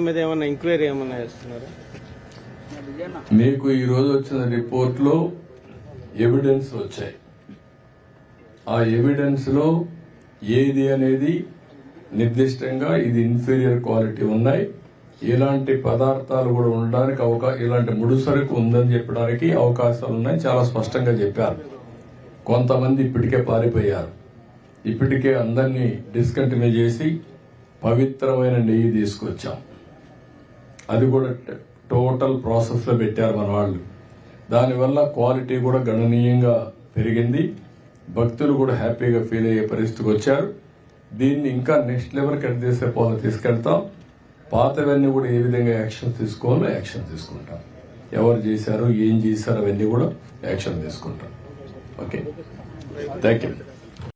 మీద ఏమైనా ఏమైనా మీకు ఈ రోజు వచ్చిన రిపోర్ట్లో ఎవిడెన్స్ వచ్చాయి. ఆ ఎవిడెన్స్లో ఏది అనేది నిర్దిష్టంగా ఇది ఇన్ఫీరియర్ క్వాలిటీ ఉన్నాయి. ఇలాంటి పదార్థాలు కూడా ఉండడానికి అవకాశం ఇలాంటి ముడిసరుకు ఉందని చెప్పడానికి అవకాశాలు ఉన్నాయి. చాలా స్పష్టంగా చెప్పారు. కొంతమంది ఇప్పటికే పారిపోయారు. ఇప్పటికే అందరినీ డిస్కంటిన్యూ చేసి పవిత్రమైన నెయ్యి తీసుకొచ్చాం. అది కూడా టోటల్ ప్రాసెస్లో పెట్టారు మన వాళ్ళు. దానివల్ల క్వాలిటీ కూడా గణనీయంగా పెరిగింది. భక్తులు కూడా హ్యాపీగా ఫీల్ అయ్యే పరిస్థితికి వచ్చారు. దీన్ని ఇంకా నెక్స్ట్ లెవెల్ కట్ చేసే పోలు తీసుకెళ్తాం. పాతవన్నీ కూడా ఏ విధంగా యాక్షన్ తీసుకోవాలో యాక్షన్ తీసుకుంటాం. ఎవరు చేశారు ఏం చేశారు అవన్నీ కూడా యాక్షన్ తీసుకుంటాం. Okay. Thank you.